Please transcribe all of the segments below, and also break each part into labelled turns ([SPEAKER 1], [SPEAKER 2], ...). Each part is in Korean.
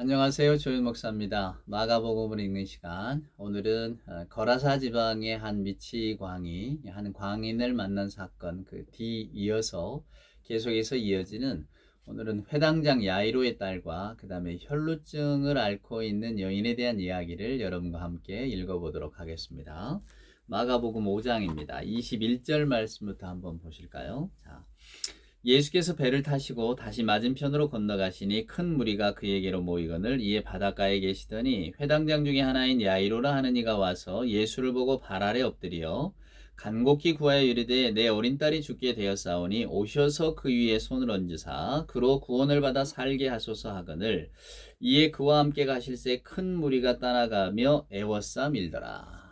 [SPEAKER 1] 안녕하세요. 조윤 목사입니다. 마가복음을 읽는 시간. 오늘은 어, 거라사 지방의 한 미치광이 한 광인을 만난 사건 그 뒤 이어서 계속해서 이어지는 오늘은 회당장 야이로의 딸과 그 다음에 혈루증을 앓고 있는 여인에 대한 이야기를 여러분과 함께 읽어보도록 하겠습니다. 마가복음 5장입니다. 21절 말씀부터 한번 보실까요? 자, 예수께서 배를 타시고 다시 맞은편으로 건너가시니 큰 무리가 그에게로 모이거늘 이에 바닷가에 계시더니 회당장 중에 하나인 야이로라 하는 이가 와서 예수를 보고 발 아래 엎드려 간곡히 구하여 이르되 내 어린 딸이 죽게 되었사오니 오셔서 그 위에 손을 얹으사 그로 구원을 받아 살게 하소서 하거늘 이에 그와 함께 가실새 큰 무리가 따라가며 애워싸 밀더라.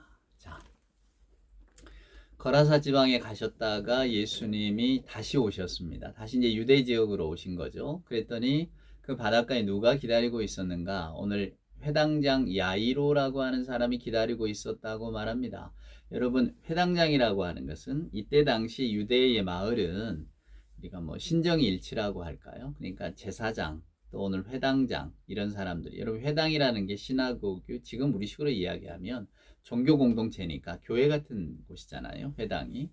[SPEAKER 1] 자, 거라사 지방에 가셨다가 예수님이 다시 오셨습니다. 다시 이제 유대 지역으로 오신 거죠. 그랬더니 그 바닷가에 누가 기다리고 있었는가? 오늘 회당장 야이로라고 하는 사람이 기다리고 있었다고 말합니다. 여러분, 회당장이라고 하는 것은 이때 당시 유대의 마을은 우리가 뭐 신정일치라고 할까요? 그러니까 제사장, 또 오늘 회당장 이런 사람들이 여러분 회당이라는 게 시나고교 지금 우리식으로 이야기하면 종교 공동체니까 교회 같은 곳이잖아요. 회당이.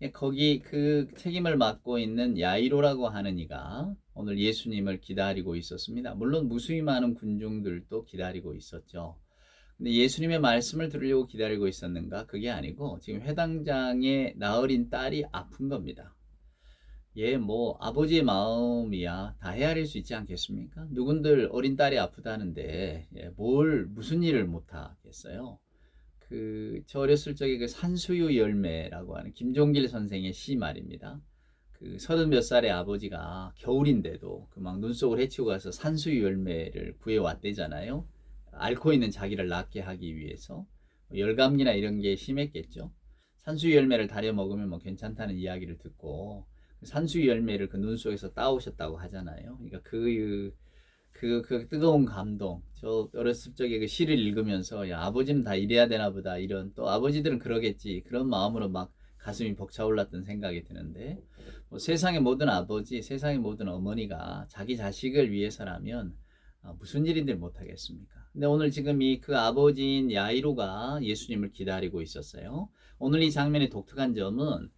[SPEAKER 1] 예, 거기 그 책임을 맡고 있는 야이로라고 하는 이가 오늘 예수님을 기다리고 있었습니다. 물론 무수히 많은 군중들도 기다리고 있었죠. 근데 예수님의 말씀을 들으려고 기다리고 있었는가? 그게 아니고 지금 회당장의 나으린 딸이 아픈 겁니다. 얘뭐 아버지의 마음이야 다 헤아릴 수 있지 않겠습니까? 누군들 어린 딸이 아프다는데 예, 뭘 무슨 일을 못 하겠어요? 그 저 어렸을 적에 그 산수유 열매라고 하는 김종길 선생의 시 말입니다. 그 서른 몇 살의 아버지가 겨울인데도 그 막 눈속을 헤치고 가서 산수유 열매를 구해 왔대잖아요. 앓고 있는 자기를 낫게 하기 위해서 뭐 열감기나 이런 게 심했겠죠. 산수유 열매를 다려 먹으면 뭐 괜찮다는 이야기를 듣고 산수유 열매를 그 눈 속에서 따오셨다고 하잖아요. 그러니까 그, 그, 그 뜨거운 감동. 저 어렸을 적에 그 시를 읽으면서 야, 아버지는 다 이래야 되나 보다. 이런 또 아버지들은 그러겠지. 그런 마음으로 막 가슴이 벅차올랐던 생각이 드는데 뭐 세상의 모든 아버지, 세상의 모든 어머니가 자기 자식을 위해서라면 아, 무슨 일인들 못하겠습니까? 근데 오늘 지금 이 그 아버지인 야이로가 예수님을 기다리고 있었어요. 오늘 이 장면의 독특한 점은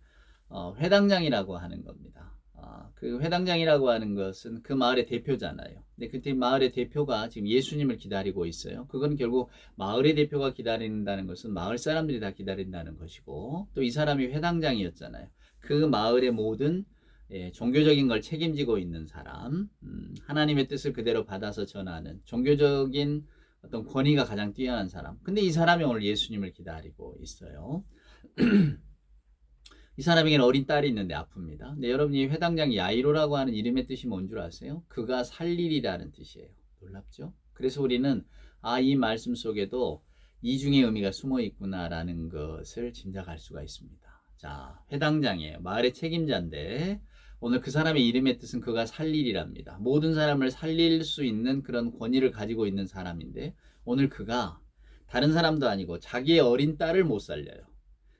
[SPEAKER 1] 어, 회당장이라고 하는 겁니다. 아, 그 회당장이라고 하는 것은 그 마을의 대표잖아요. 근데 그때 마을의 대표가 지금 예수님을 기다리고 있어요. 그건 결국 마을의 대표가 기다린다는 것은 마을 사람들이 다 기다린다는 것이고 또 이 사람이 회당장이었잖아요. 그 마을의 모든 예, 종교적인 걸 책임지고 있는 사람, 음, 하나님의 뜻을 그대로 받아서 전하는 종교적인 어떤 권위가 가장 뛰어난 사람. 근데 이 사람이 오늘 예수님을 기다리고 있어요. 이 사람에게는 어린 딸이 있는데 아픕니다. 근데 여러분이 회당장 야이로라고 하는 이름의 뜻이 뭔 줄 아세요? 그가 살리리라는 뜻이에요. 놀랍죠? 그래서 우리는 아, 이 말씀 속에도 이중의 의미가 숨어 있구나라는 것을 짐작할 수가 있습니다. 자, 회당장이에요. 마을의 책임자인데 오늘 그 사람의 이름의 뜻은 그가 살리리랍니다. 모든 사람을 살릴 수 있는 그런 권위를 가지고 있는 사람인데 오늘 그가 다른 사람도 아니고 자기의 어린 딸을 못 살려요.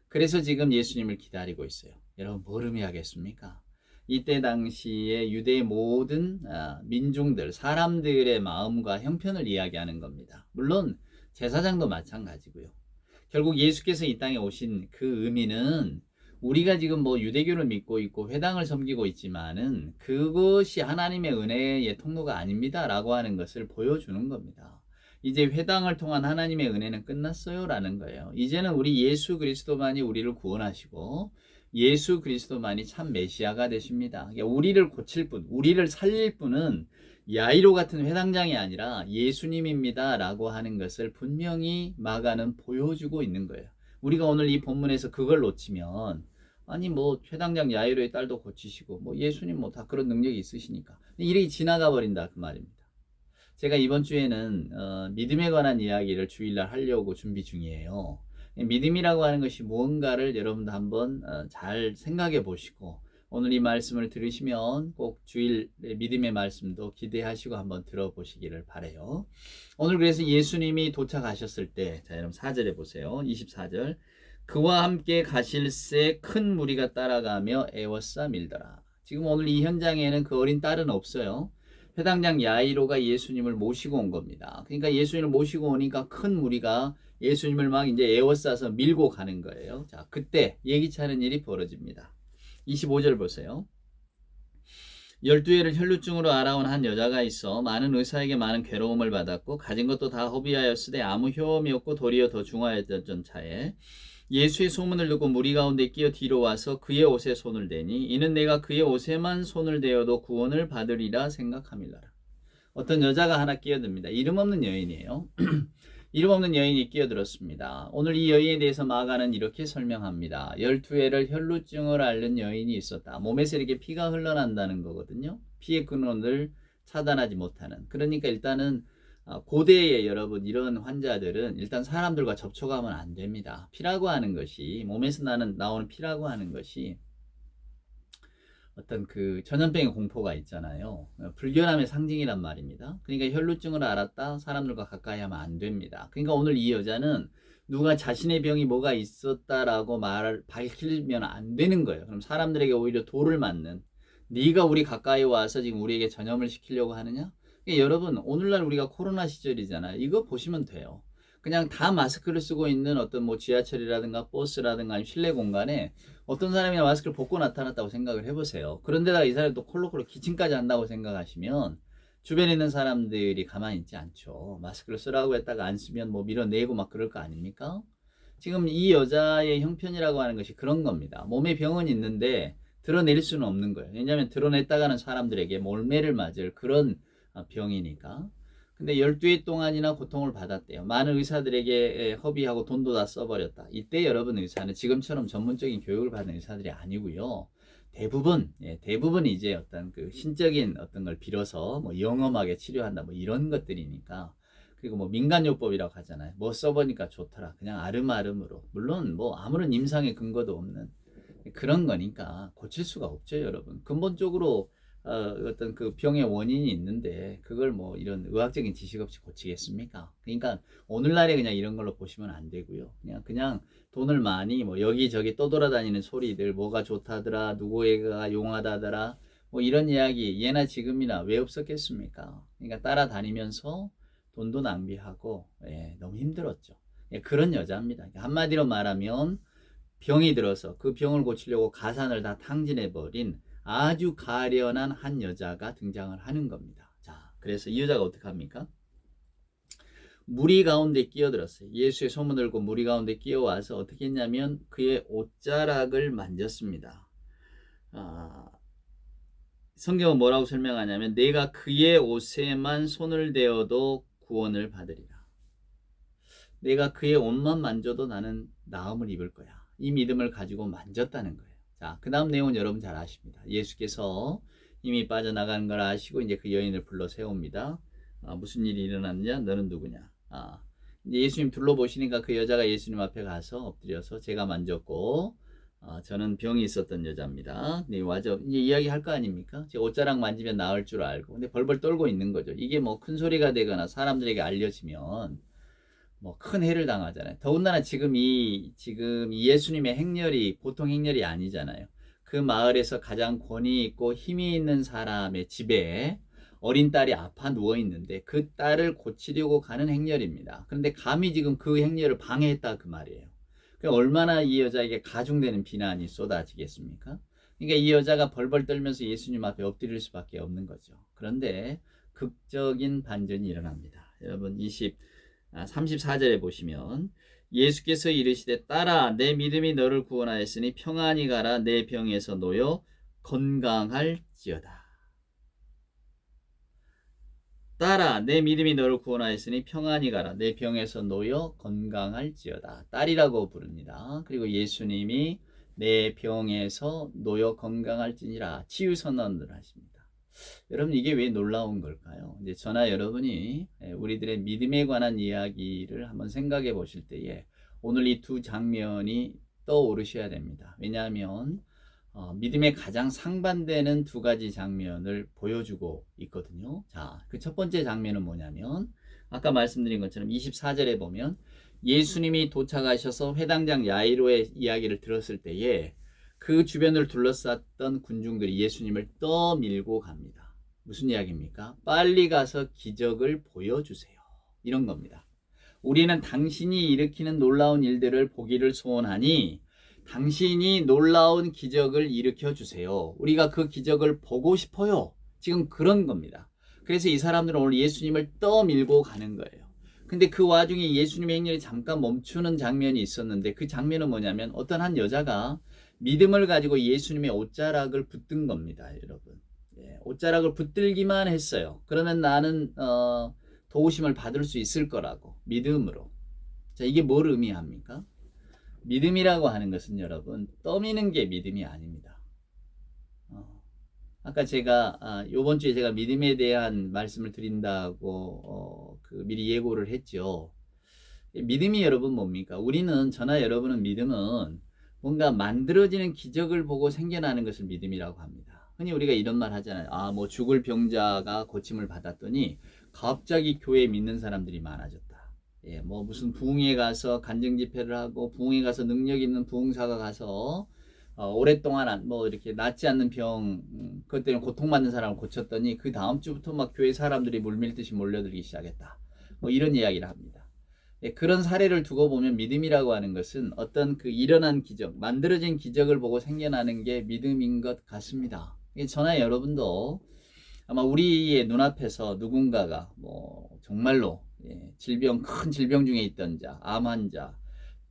[SPEAKER 1] 그래서 지금 예수님을 기다리고 있어요. 여러분 뭘 의미하겠습니까? 이때 당시에 유대의 모든 아, 민중들, 사람들의 마음과 형편을 이야기하는 겁니다. 물론 제사장도 마찬가지고요. 결국 예수께서 이 땅에 오신 그 의미는 우리가 지금 뭐 유대교를 믿고 있고 회당을 섬기고 있지만은 그것이 하나님의 은혜의 통로가 아닙니다라고 하는 것을 보여주는 겁니다. 이제 회당을 통한 하나님의 은혜는 끝났어요라는 거예요. 이제는 우리 예수 그리스도만이 우리를 구원하시고 예수 그리스도만이 참 메시아가 되십니다. 그러니까 우리를 고칠 분, 우리를 살릴 분은 야이로 같은 회당장이 아니라 예수님입니다라고 하는 것을 분명히 마가는 보여주고 있는 거예요. 우리가 오늘 이 본문에서 그걸 놓치면 아니 뭐 회당장 야이로의 딸도 고치시고 뭐 예수님 뭐 다 그런 능력이 있으시니까 일이 지나가 버린다 그 말입니다. 제가 이번 주에는 어, 믿음에 관한 이야기를 주일날 하려고 준비 중이에요. 믿음이라고 하는 것이 무언가를 여러분도 한번 어, 잘 생각해 보시고 오늘 이 말씀을 들으시면 꼭 주일 믿음의 말씀도 기대하시고 한번 들어보시기를 바래요. 오늘 그래서 예수님이 도착하셨을 때, 자 여러분 4절에 보세요. 24절. 그와 함께 가실새 큰 무리가 따라가며 애워싸 밀더라. 지금 오늘 이 현장에는 그 어린 딸은 없어요. 회당장 야이로가 예수님을 모시고 온 겁니다. 그러니까 예수님을 모시고 오니까 큰 무리가 예수님을 막 이제 에워싸서 밀고 가는 거예요. 자, 그때 예기치 않은 일이 벌어집니다. 25절 보세요. 열두 해를 혈루증으로 알아온 한 여자가 있어 많은 의사에게 많은 괴로움을 받았고 가진 것도 다 허비하였으되 아무 효험이 없고 도리어 더 중하였던 차에 예수의 소문을 듣고 무리 가운데 끼어 뒤로 와서 그의 옷에 손을 대니 이는 내가 그의 옷에만 손을 대어도 구원을 받으리라 생각함이라. 어떤 여자가 하나 끼어듭니다. 이름 없는 여인이에요. 이름 없는 여인이 끼어들었습니다. 오늘 이 여인에 대해서 마가는 이렇게 설명합니다. 12회를 혈루증을 앓는 여인이 있었다. 몸에서 이렇게 피가 흘러난다는 거거든요. 피의 근원을 차단하지 못하는. 그러니까 일단은 아, 고대에 여러분 이런 환자들은 일단 사람들과 접촉하면 안 됩니다. 피라고 하는 것이 몸에서 나는 나오는 피라고 하는 것이 어떤 그 전염병의 공포가 있잖아요. 불결함의 상징이란 말입니다. 그러니까 혈루증을 알았다 사람들과 가까이 하면 안 됩니다. 그러니까 오늘 이 여자는 누가 자신의 병이 뭐가 있었다라고 말을 밝히면 안 되는 거예요. 그럼 사람들에게 오히려 돌을 맞는 네가 우리 가까이 와서 지금 우리에게 전염을 시키려고 하느냐? 그러니까 여러분 오늘날 우리가 코로나 시절이잖아요. 이거 보시면 돼요. 그냥 다 마스크를 쓰고 있는 어떤 뭐 지하철이라든가 버스라든가 아니면 실내 공간에 어떤 사람이 마스크를 벗고 나타났다고 생각을 해보세요. 그런데다가 이 사람이 또 콜록콜록 기침까지 한다고 생각하시면 주변에 있는 사람들이 가만히 있지 않죠. 마스크를 쓰라고 했다가 안 쓰면 뭐 밀어내고 막 그럴 거 아닙니까? 지금 이 여자의 형편이라고 하는 것이 그런 겁니다. 몸에 병은 있는데 드러낼 수는 없는 거예요. 왜냐하면 드러냈다가는 사람들에게 몰매를 맞을 그런 어, 병이니까. 근데 12회 동안이나 고통을 받았대요. 많은 의사들에게 허비하고 돈도 다 써버렸다. 이때 여러분 의사는 지금처럼 전문적인 교육을 받은 의사들이 아니고요. 대부분, 예, 대부분 이제 어떤 그 신적인 어떤 걸 빌어서 뭐 영험하게 치료한다 뭐 이런 것들이니까. 그리고 뭐 민간요법이라고 하잖아요. 뭐 써보니까 좋더라. 그냥 아름아름으로. 물론 뭐 아무런 임상의 근거도 없는 그런 거니까 고칠 수가 없죠, 여러분. 근본적으로 어, 어떤 그 병의 원인이 있는데 그걸 뭐 이런 의학적인 지식 없이 고치겠습니까? 그러니까 오늘날에 그냥 이런 걸로 보시면 안 되고요. 그냥 그냥 돈을 많이 뭐 여기저기 떠돌아다니는 소리들 뭐가 좋다더라 누구애가 용하다더라 뭐 이런 이야기 예나 지금이나 왜 없었겠습니까? 그러니까 따라다니면서 돈도 낭비하고 예, 너무 힘들었죠. 예, 그런 여자입니다. 그러니까 한마디로 말하면 병이 들어서 그 병을 고치려고 가산을 다 탕진해 버린 아주 가련한 한 여자가 등장을 하는 겁니다. 자, 그래서 이 여자가 어떻게 합니까? 무리 가운데 끼어들었어요. 예수의 소문 들고 무리 가운데 끼어와서 어떻게 했냐면 그의 옷자락을 만졌습니다. 아, 성경은 뭐라고 설명하냐면 내가 그의 옷에만 손을 대어도 구원을 받으리라. 내가 그의 옷만 만져도 나는 나음을 입을 거야. 이 믿음을 가지고 만졌다는 거예요. 자, 그 다음 내용은 여러분 잘 아십니다. 예수께서 이미 빠져나가는 걸 아시고 이제 그 여인을 불러 세웁니다. 아, 무슨 일이 일어났냐? 너는 누구냐? 아, 이제 예수님 둘러보시니까 그 여자가 예수님 앞에 가서 엎드려서 제가 만졌고, 아, 저는 병이 있었던 여자입니다. 네, 와저 이제 이야기 할 거 아닙니까? 제 옷자락 만지면 나을 줄 알고, 근데 벌벌 떨고 있는 거죠. 이게 뭐 큰 소리가 되거나 사람들에게 알려지면 뭐 큰 해를 당하잖아요. 더군다나 지금 이 지금 이 예수님의 행렬이 보통 행렬이 아니잖아요. 그 마을에서 가장 권위 있고 힘이 있는 사람의 집에 어린 딸이 아파 누워 있는데 그 딸을 고치려고 가는 행렬입니다. 그런데 감히 지금 그 행렬을 방해했다 그 말이에요. 그 얼마나 이 여자에게 가중되는 비난이 쏟아지겠습니까? 그러니까 이 여자가 벌벌 떨면서 예수님 앞에 엎드릴 수밖에 없는 거죠. 그런데 극적인 반전이 일어납니다. 여러분 20 아, 34절에 보시면 예수께서 이르시되 딸아 내 믿음이 너를 구원하였으니 평안히 가라 내 병에서 놓여 건강할지어다. 딸아 내 믿음이 너를 구원하였으니 평안히 가라 내 병에서 놓여 건강할지어다. 딸이라고 부릅니다. 그리고 예수님이 내 병에서 놓여 건강할지니라 치유 선언을 하십니다. 여러분 이게 왜 놀라운 걸까요? 이제 저나 여러분이 예, 우리들의 믿음에 관한 이야기를 한번 생각해 보실 때에 오늘 이 두 장면이 떠오르셔야 됩니다. 왜냐하면 어, 믿음의 가장 상반되는 두 가지 장면을 보여주고 있거든요. 자, 그 첫 번째 장면은 뭐냐면 아까 말씀드린 것처럼 24절에 보면 예수님이 도착하셔서 회당장 야이로의 이야기를 들었을 때에 그 주변을 둘러쌌던 군중들이 예수님을 떠밀고 갑니다. 무슨 이야기입니까? 빨리 가서 기적을 보여주세요. 이런 겁니다. 우리는 당신이 일으키는 놀라운 일들을 보기를 소원하니 당신이 놀라운 기적을 일으켜 주세요. 우리가 그 기적을 보고 싶어요. 지금 그런 겁니다. 그래서 이 사람들은 오늘 예수님을 떠밀고 가는 거예요. 근데 그 와중에 예수님의 행렬이 잠깐 멈추는 장면이 있었는데 그 장면은 뭐냐면 어떤 한 여자가 믿음을 가지고 예수님의 옷자락을 붙든 겁니다, 여러분. 예, 옷자락을 붙들기만 했어요. 그러면 나는 어, 도우심을 받을 수 있을 거라고 믿음으로. 자, 이게 뭘 의미합니까? 믿음이라고 하는 것은 여러분 떠미는 게 믿음이 아닙니다. 어, 아까 제가 아, 이번 주에 제가 믿음에 대한 말씀을 드린다고 어, 그 미리 예고를 했죠. 믿음이 여러분 뭡니까? 우리는 저나 여러분은 믿음은 뭔가 만들어지는 기적을 보고 생겨나는 것을 믿음이라고 합니다. 흔히 우리가 이런 말 하잖아요. 아, 뭐 죽을 병자가 고침을 받았더니 갑자기 교회에 믿는 사람들이 많아졌다. 예, 뭐 무슨 부흥회 가서 간증 집회를 하고 부흥회 가서 능력 있는 부흥사가 가서 어, 오랫동안 안- 뭐 이렇게 낫지 않는 병 음, 그것 때문에 고통받는 사람을 고쳤더니 그 다음 주부터 막 교회 사람들이 물밀듯이 몰려들기 시작했다. 뭐 이런 이야기를 합니다. 예, 그런 사례를 두고 보면 믿음이라고 하는 것은 어떤 그 일어난 기적, 만들어진 기적을 보고 생겨나는 게 믿음인 것 같습니다. 예, 저나 여러분도 아마 우리의 눈앞에서 누군가가 뭐 정말로 예, 질병 큰 질병 중에 있던 자, 암 환자,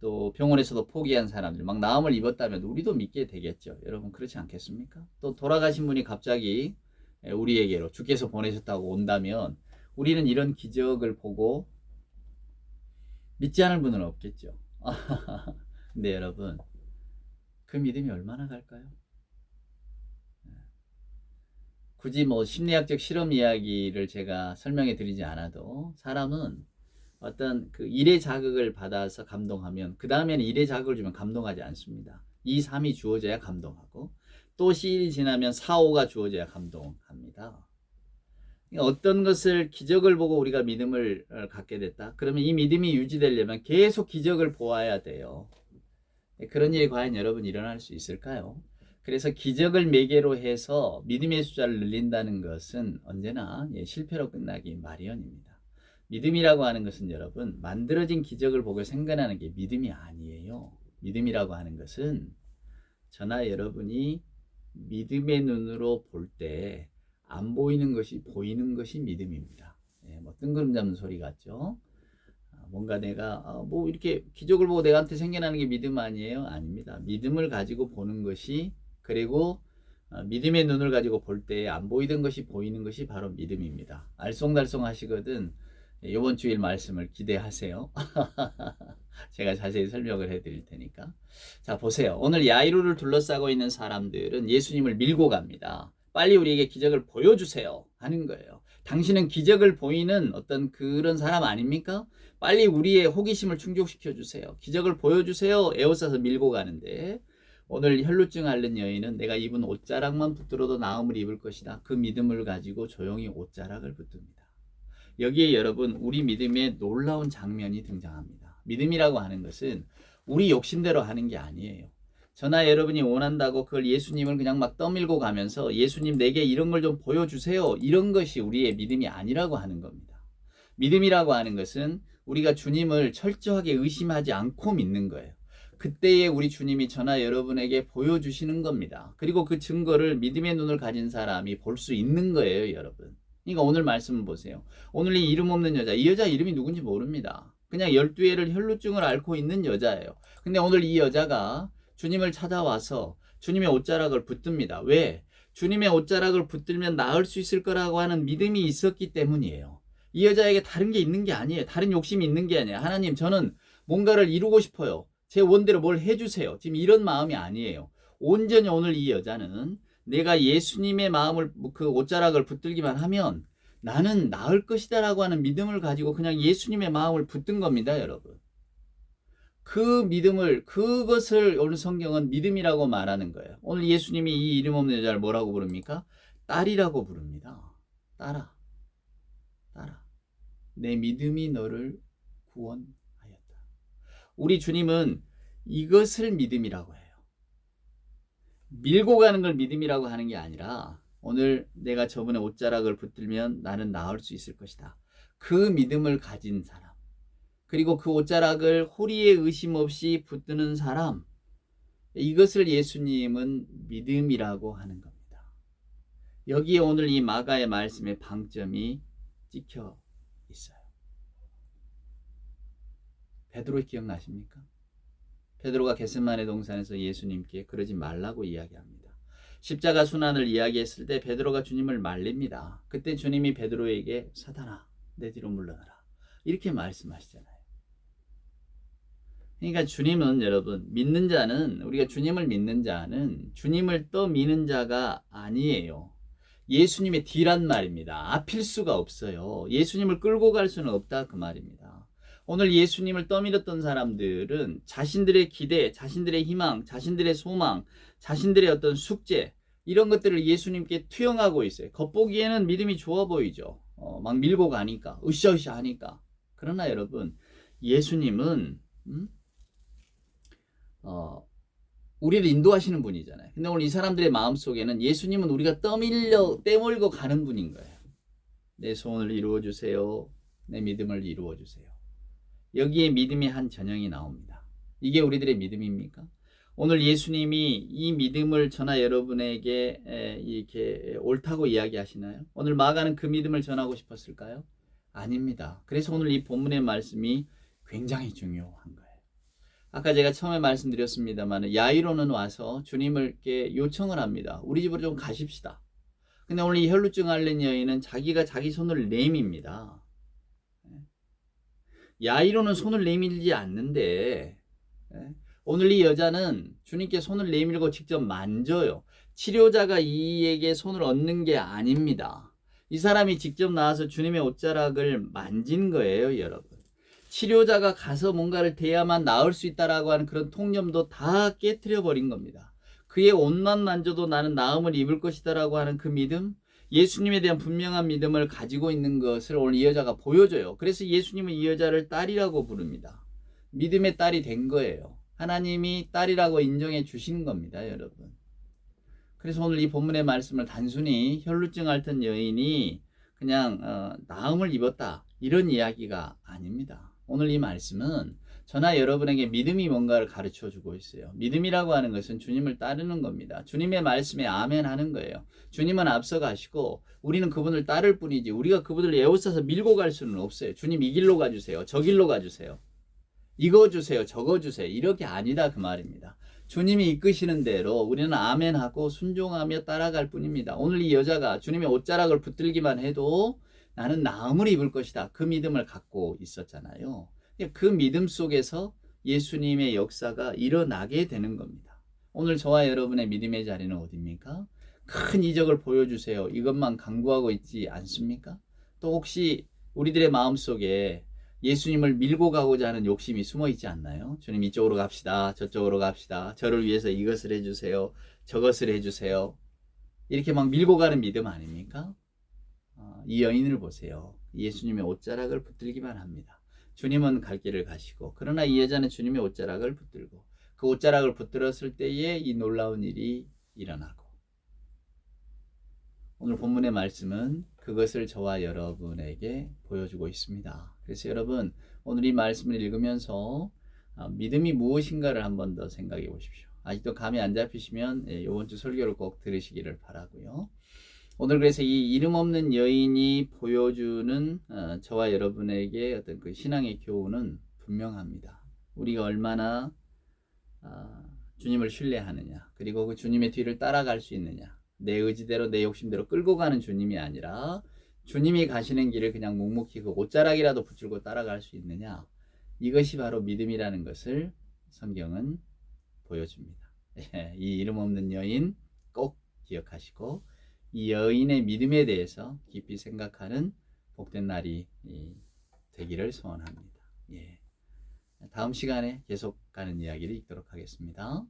[SPEAKER 1] 또 병원에서도 포기한 사람들 막 나음을 입었다면 우리도 믿게 되겠죠. 여러분 그렇지 않겠습니까? 또 돌아가신 분이 갑자기 예, 우리에게로 주께서 보내셨다고 온다면 우리는 이런 기적을 보고 믿지 않을 분은 없겠죠. 근데 여러분 그 믿음이 얼마나 갈까요? 굳이 뭐 심리학적 실험 이야기를 제가 설명해 드리지 않아도 사람은 어떤 그 일의 자극을 받아서 감동하면 그 다음에는 일의 자극을 주면 감동하지 않습니다. 2, 3이 주어져야 감동하고 또 시일이 지나면 4, 5가 주어져야 감동합니다. 어떤 것을 기적을 보고 우리가 믿음을 어, 갖게 됐다. 그러면 이 믿음이 유지되려면 계속 기적을 보아야 돼요. 그런 일이 과연 여러분 일어날 수 있을까요? 그래서 기적을 매개로 해서 믿음의 숫자를 늘린다는 것은 언제나 예, 실패로 끝나기 마련입니다. 믿음이라고 하는 것은 여러분 만들어진 기적을 보고 생각하는 게 믿음이 아니에요. 믿음이라고 하는 것은 저나 여러분이 믿음의 눈으로 볼때 안 보이는 것이 보이는 것이 믿음입니다. 예, 뭐 뜬구름 잡는 소리 같죠. 아, 뭔가 내가 어, 뭐 이렇게 기적을 보고 내한테 생겨나는 게 믿음 아니에요? 아닙니다. 믿음을 가지고 보는 것이 그리고 어, 믿음의 눈을 가지고 볼 때 안 보이던 것이 보이는 것이 바로 믿음입니다. 알쏭달쏭 하시거든 이번 주일 말씀을 기대하세요. 제가 자세히 설명을 해드릴 테니까. 자, 보세요. 오늘 야이로를 둘러싸고 있는 사람들은 예수님을 밀고 갑니다. 빨리 우리에게 기적을 보여주세요. 하는 거예요. 당신은 기적을 보이는 어떤 그런 사람 아닙니까? 빨리 우리의 호기심을 충족시켜 주세요. 기적을 보여주세요. 에워싸서 밀고 가는데 오늘 혈루증 앓는 여인은 내가 입은 옷자락만 붙들어도 나음을 입을 것이다. 그 믿음을 가지고 조용히 옷자락을 붙듭니다. 여기에 여러분 우리 믿음의 놀라운 장면이 등장합니다. 믿음이라고 하는 것은 우리 욕심대로 하는 게 아니에요. 저나 여러분이 원한다고 그걸 예수님을 그냥 막 떠밀고 가면서 예수님 내게 이런 걸 좀 보여주세요. 이런 것이 우리의 믿음이 아니라고 하는 겁니다. 믿음이라고 하는 것은 우리가 주님을 철저하게 의심하지 않고 믿는 거예요. 그때에 우리 주님이 저나 여러분에게 보여주시는 겁니다. 그리고 그 증거를 믿음의 눈을 가진 사람이 볼 수 있는 거예요, 여러분. 그러니까 오늘 말씀을 보세요. 오늘 이 이름 없는 여자, 이 여자 이름이 누군지 모릅니다. 그냥 12회를 혈루증을 앓고 있는 여자예요. 근데 오늘 이 여자가 주님을 찾아와서 주님의 옷자락을 붙듭니다. 왜? 주님의 옷자락을 붙들면 나을 수 있을 거라고 하는 믿음이 있었기 때문이에요. 이 여자에게 다른 게 있는 게 아니에요. 다른 욕심이 있는 게 아니에요. 하나님, 저는 뭔가를 이루고 싶어요. 제 원대로 뭘 해주세요. 지금 이런 마음이 아니에요. 온전히 오늘 이 여자는 내가 예수님의 마음을 그 옷자락을 붙들기만 하면 나는 나을 것이다라고 하는 믿음을 가지고 그냥 예수님의 마음을 붙든 겁니다, 여러분. 그 믿음을 그것을 오늘 성경은 믿음이라고 말하는 거예요. 오늘 예수님이 이 이름 없는 여자를 뭐라고 부릅니까? 딸이라고 부릅니다. 딸아, 딸아, 내 믿음이 너를 구원하였다. 우리 주님은 이것을 믿음이라고 해요. 밀고 가는 걸 믿음이라고 하는 게 아니라 오늘 내가 저번에 옷자락을 붙들면 나는 나을 수 있을 것이다. 그 믿음을 가진 사람. 그리고 그 옷자락을 호리에 의심 없이 붙드는 사람. 이것을 예수님은 믿음이라고 하는 겁니다. 여기에 오늘 이 마가의 말씀의 방점이 찍혀 있어요. 베드로 기억나십니까? 베드로가 겟세마네 동산에서 예수님께 그러지 말라고 이야기합니다. 십자가 순환을 이야기했을 때 베드로가 주님을 말립니다. 그때 주님이 베드로에게 사단아 내 뒤로 물러나라 이렇게 말씀하시잖아요. 그러니까 주님은 여러분 믿는 자는 우리가 주님을 믿는 자는 주님을 떠미는 자가 아니에요. 예수님의 뒤란 말입니다. 앞일 수가 없어요. 예수님을 끌고 갈 수는 없다 그 말입니다. 오늘 예수님을 떠밀었던 사람들은 자신들의 기대, 자신들의 희망, 자신들의 소망, 자신들의 어떤 숙제 이런 것들을 예수님께 투영하고 있어요. 겉보기에는 믿음이 좋아 보이죠. 어, 막 밀고 가니까 으쌰으쌰 하니까. 그러나 여러분 예수님은 음? 어, 우리를 인도하시는 분이잖아요. 근데 오늘 이 사람들의 마음 속에는 예수님은 우리가 떠밀려 떼몰고 가는 분인 거예요. 내 소원을 이루어 주세요. 내 믿음을 이루어 주세요. 여기에 믿음의 한 전형이 나옵니다. 이게 우리들의 믿음입니까? 오늘 예수님이 이 믿음을 저나 여러분에게 이렇게 옳다고 이야기하시나요? 오늘 마가는 그 믿음을 전하고 싶었을까요? 아닙니다. 그래서 오늘 이 본문의 말씀이 굉장히 중요한 거예요. 아까 제가 처음에 말씀드렸습니다만 야이로는 와서 주님을께 요청을 합니다. 우리 집으로 좀 가십시다. 근데 오늘 이 혈루증 앓는 여인은 자기가 자기 손을 내밉니다. 야이로는 손을 내밀지 않는데 오늘 이 여자는 주님께 손을 내밀고 직접 만져요. 치료자가 이에게 손을 얹는 게 아닙니다. 이 사람이 직접 나와서 주님의 옷자락을 만진 거예요, 여러분. 치료자가 가서 뭔가를 대야만 나을 수 있다라고 하는 그런 통념도 다 깨뜨려 버린 겁니다. 그의 옷만 만져도 나는 나음을 입을 것이다라고 하는 그 믿음, 예수님에 대한 분명한 믿음을 가지고 있는 것을 오늘 이 여자가 보여줘요. 그래서 예수님은 이 여자를 딸이라고 부릅니다. 믿음의 딸이 된 거예요. 하나님이 딸이라고 인정해 주신 겁니다, 여러분. 그래서 오늘 이 본문의 말씀을 단순히 혈루증 앓던 여인이 그냥 어, 나음을 입었다 이런 이야기가 아닙니다. 오늘 이 말씀은 저나 여러분에게 믿음이 뭔가를 가르쳐 주고 있어요. 믿음이라고 하는 것은 주님을 따르는 겁니다. 주님의 말씀에 아멘 하는 거예요. 주님은 앞서 가시고 우리는 그분을 따를 뿐이지 우리가 그분을 에워싸서 밀고 갈 수는 없어요. 주님 이 길로 가주세요. 저 길로 가주세요. 이거 주세요. 저거 주세요. 이렇게 아니다 그 말입니다. 주님이 이끄시는 대로 우리는 아멘하고 순종하며 따라갈 뿐입니다. 오늘 이 여자가 주님의 옷자락을 붙들기만 해도 나는 나음을 입을 것이다. 그 믿음을 갖고 있었잖아요. 그 믿음 속에서 예수님의 역사가 일어나게 되는 겁니다. 오늘 저와 여러분의 믿음의 자리는 어디입니까? 큰 이적을 보여주세요. 이것만 강구하고 있지 않습니까? 또 혹시 우리들의 마음 속에 예수님을 밀고 가고자 하는 욕심이 숨어 있지 않나요? 주님 이쪽으로 갑시다. 저쪽으로 갑시다. 저를 위해서 이것을 해주세요. 저것을 해주세요. 이렇게 막 밀고 가는 믿음 아닙니까? 어, 이 여인을 보세요. 예수님의 옷자락을 붙들기만 합니다. 주님은 갈 길을 가시고 그러나 이 여자는 주님의 옷자락을 붙들고 그 옷자락을 붙들었을 때에 이 놀라운 일이 일어나고 오늘 본문의 말씀은 그것을 저와 여러분에게 보여주고 있습니다. 그래서 여러분 오늘 이 말씀을 읽으면서 아, 믿음이 무엇인가를 한 번 더 생각해 보십시오. 아직도 감이 안 잡히시면 예, 이번 주 설교를 꼭 들으시기를 바라고요. 오늘 그래서 이 이름 없는 여인이 보여주는 어, 저와 여러분에게 어떤 그 신앙의 교훈은 분명합니다. 우리가 얼마나 아, 주님을 신뢰하느냐, 그리고 그 주님의 뒤를 따라갈 수 있느냐, 내 의지대로 내 욕심대로 끌고 가는 주님이 아니라 주님이 가시는 길을 그냥 묵묵히 그 옷자락이라도 붙들고 따라갈 수 있느냐, 이것이 바로 믿음이라는 것을 성경은 보여줍니다. 예, 이 이름 없는 여인 꼭 기억하시고 이 여인의 믿음에 대해서 깊이 생각하는 복된 날이 되기를 소원합니다. 예. 다음 시간에 계속 가는 이야기를 읽도록 하겠습니다.